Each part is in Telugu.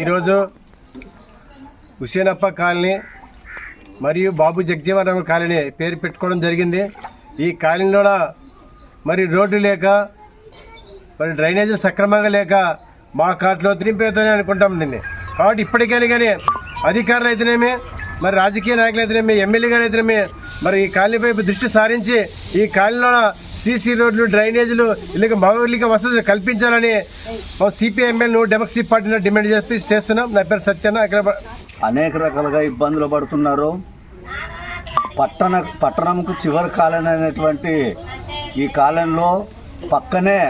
ఈరోజు హుసేనప్ప కాలనీ మరియు బాబు జగజీవనరావు కాలనీ పేరు పెట్టుకోవడం జరిగింది. ఈ కాలనీలో మరి రోడ్డు లేక మరి డ్రైనేజీ సక్రమంగా లేక మా కాట్లో తిరిపేతోనే అనుకుంటాం దీన్ని. కాబట్టి ఇప్పటికైనా కానీ అధికారులు అయితేనేమి మరి రాజకీయ నాయకులు అయితేనేమి ఎమ్మెల్యే గారు అయితేనేమి మరి ఈ కాలనీపై దృష్టి సారించి ఈ కాలనీలో సీసీ రోడ్లు డ్రైనేజీలు ఇలాగ మౌలిక వసతులు కల్పించాలని సిపిఎంఎల్ డెమోక్రసీ పార్టీని డిమాండ్ చేసి చేస్తున్నాం. నా పేరు సత్యన ఇక్కడ అనేక రకాలుగా ఇబ్బందులు పడుతున్నారు. పట్టణ పట్టణంకు చివరి కాలనీ అనేటువంటి ఈ కాలంలో పక్కనే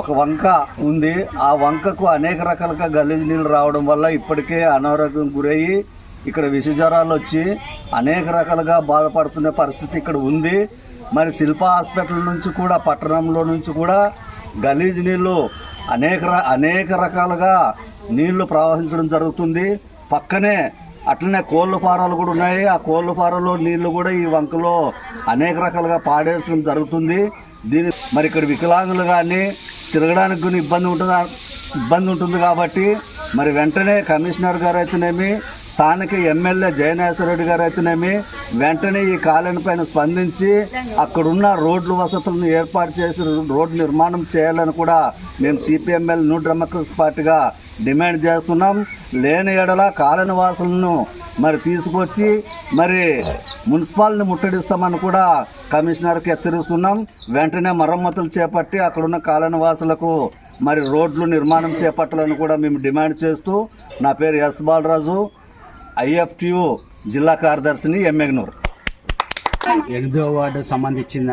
ఒక వంక ఉంది. ఆ వంకకు అనేక రకాలుగా గలీజ్ నీళ్ళు రావడం వల్ల ఇప్పటికే అనారోగ్యం గురయ్యి ఇక్కడ విష జ్వరాలు వచ్చి అనేక రకాలుగా బాధపడుతున్న పరిస్థితి ఇక్కడ ఉంది. మరి శిల్ప హాస్పిటల్ నుంచి కూడా పట్టణంలో నుంచి కూడా గలీజ్ నీళ్ళు అనేక అనేక రకాలుగా నీళ్ళు ప్రవహించడం జరుగుతుంది. పక్కనే అట్లనే కోళ్ళ ఫారాలు కూడా ఉన్నాయి. ఆ కోళ్ళ ఫారాలో నీళ్ళు కూడా ఈ వంకలో అనేక రకాలుగా పాడేయడం జరుగుతుంది. దీని మరి ఇక్కడ వికలాంగులు కానీ తిరగడానికి కూడా ఇబ్బంది ఉంటుంది ఇబ్బంది ఉంటుంది కాబట్టి మరి వెంటనే కమిషనర్ గారు అయితేనేమి స్థానిక ఎమ్మెల్యే జయనేశ్వర రెడ్డి గారు అయితేనేమి వెంటనే ఈ కాలనీ పైన స్పందించి అక్కడున్న రోడ్లు వసతులను ఏర్పాటు చేసి రోడ్డు నిర్మాణం చేయాలని కూడా మేము సిపిఎంఎల్ న్యూ డెమోక్రసీ పార్టీగా డిమాండ్ చేస్తున్నాం. లేని ఎడల కాలనీ వాసులను మరి తీసుకొచ్చి మరి మున్సిపాల్ని ముట్టడిస్తామని కూడా కమిషనర్కి హెచ్చరిస్తున్నాం. వెంటనే మరమ్మతులు చేపట్టి అక్కడున్న కాలనీ వాసులకు మరి రోడ్లు నిర్మాణం చేపట్టాలని కూడా మేము డిమాండ్ చేస్తూ నా పేరు ఎస్ బాలరాజు. ఐఎఫ్టియు జిల్లా కార్యదర్శిని ఎమ్మెగ్నూర్. ఎనిమిదో వార్డు సంబంధించిన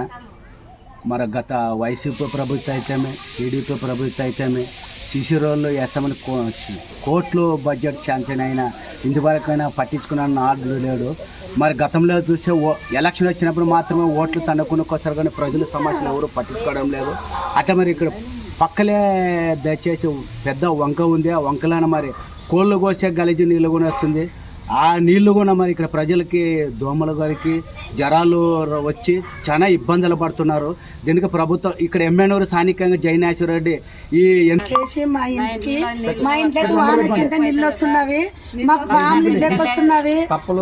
మరి గత వైసీపీ ప్రభుత్వం అయితేమే టీడీపీ ప్రభుత్వం అయితేమే సిసి రోడ్లు వేస్తామని కో కోట్లు బడ్జెట్ శాంక్షన్ అయినా ఇంతవరకైనా పట్టించుకున్న నాడు లేడు. మరి గతంలో చూసే ఓ ఎలక్షన్ వచ్చినప్పుడు మాత్రమే ఓట్లు తన్నుకునేకోసారి కానీ ప్రజల సమస్యలు ఎవరు పట్టించుకోవడం లేదు. అట్లా మరి ఇక్కడ పక్కలే దయచేసి పెద్ద వంక ఉంది. ఆ వంకలను మరి కోళ్ళు కోసే గలిజి నీళ్ళు కూడా వస్తుంది. ఆ నీళ్ళు కూడా మరి ఇక్కడ ప్రజలకి దోమల గారికి జ్వరాలు వచ్చి చాలా ఇబ్బందులు పడుతున్నారు. దీనికి ప్రభుత్వం ఇక్కడ ఎమ్మెనూరు స్థానికంగా జయనాశ్వర రెడ్డి ఈ చేసి మా ఇంటికి మా ఇంట్లోకి వాన వచ్చింటే నీళ్ళు వస్తున్నవి మాకు పాములు ఇంట్లోకి వస్తున్నవి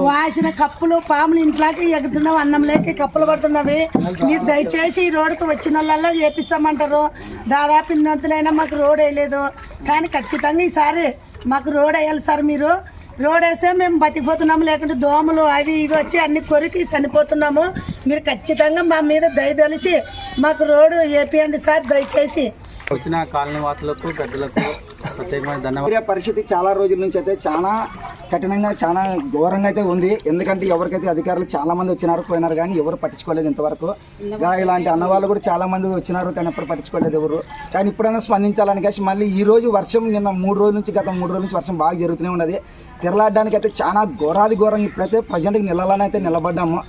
వాసిన కప్పులు పాములు ఇంట్లోకి ఎగుతున్నావు అన్నం లేక కప్పులు పడుతున్నవి. మీరు దయచేసి ఈ రోడ్డుకు వచ్చిన వాళ్ళల్లో చేపిస్తామంటారు. దాదాపు ఇన్నొంతులైనా మాకు రోడ్ వేయలేదు. కానీ ఖచ్చితంగా ఈసారి మాకు రోడ్ వేయాలి సార్ మీరు. రోడ్ వేస్తే మేము బతికిపోతున్నాము లేకుంటే దోమలు అవి ఇవి వచ్చి అన్ని కొరికి చనిపోతున్నాము. మీరు ఖచ్చితంగా మా మీద దయ మాకు రోడ్డు ఏపీయండి సార్ దయచేసి. వచ్చిన కాలనీ వాసులకు పెద్దలకు ప్రత్యేకమైన ధన్యవాదాలు. పరిస్థితి చాలా రోజుల నుంచి అయితే చాలా కఠినంగా చాలా ఘోరంగా అయితే ఉంది. ఎందుకంటే ఎవరికైతే అధికారులు చాలా మంది వచ్చినారు పోయినారు కానీ ఎవరు పట్టించుకోలేదు ఇంతవరకు. ఇలాంటి అన్నవాళ్ళు కూడా చాలా మంది వచ్చినారు కానీ ఎప్పుడు పట్టించుకోలేదు ఎవరు. కానీ ఇప్పుడైనా స్పందించాలని కలిసి మళ్ళీ ఈ రోజు వర్షం నిన్న మూడు రోజుల నుంచి గత మూడు రోజుల నుంచి వర్షం బాగా జరుగుతూనే ఉన్నది. తిరలాడడానికి అయితే చాలా ఘోరాది ఘోరంగా ఇప్పుడైతే ప్రజెంట్కి నిలవాలని అయితే నిలబడ్డాము.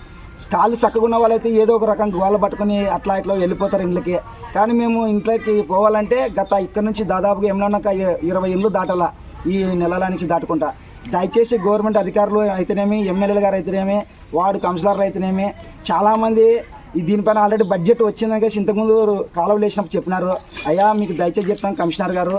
కాళ్ళు చక్కగా ఉన్న వాళ్ళైతే ఏదో ఒక రకం గోల పట్టుకొని అట్లా ఇట్లా వెళ్ళిపోతారు ఇంట్లోకి కానీ మేము ఇంట్లోకి పోవాలంటే గత ఇక్కడ నుంచి దాదాపుగా ఏమన్నా ఒక ఇరవై ఇళ్ళు దాటాల ఈ నెలల నుంచి దాటుకుంటా. దయచేసి గవర్నమెంట్ అధికారులు అయితేనేమి ఎమ్మెల్యేలు గారు అయితేనేమి వార్డు కౌన్సిలర్లు అయితేనేమి చాలామంది దీనిపైన ఆల్రెడీ బడ్జెట్ వచ్చిందని ఇంతకుముందు కాలువలు వేసినప్పుడు చెప్పినారు. అయ్యా మీకు దయచేసి చెప్తాను కమిషనర్ గారు.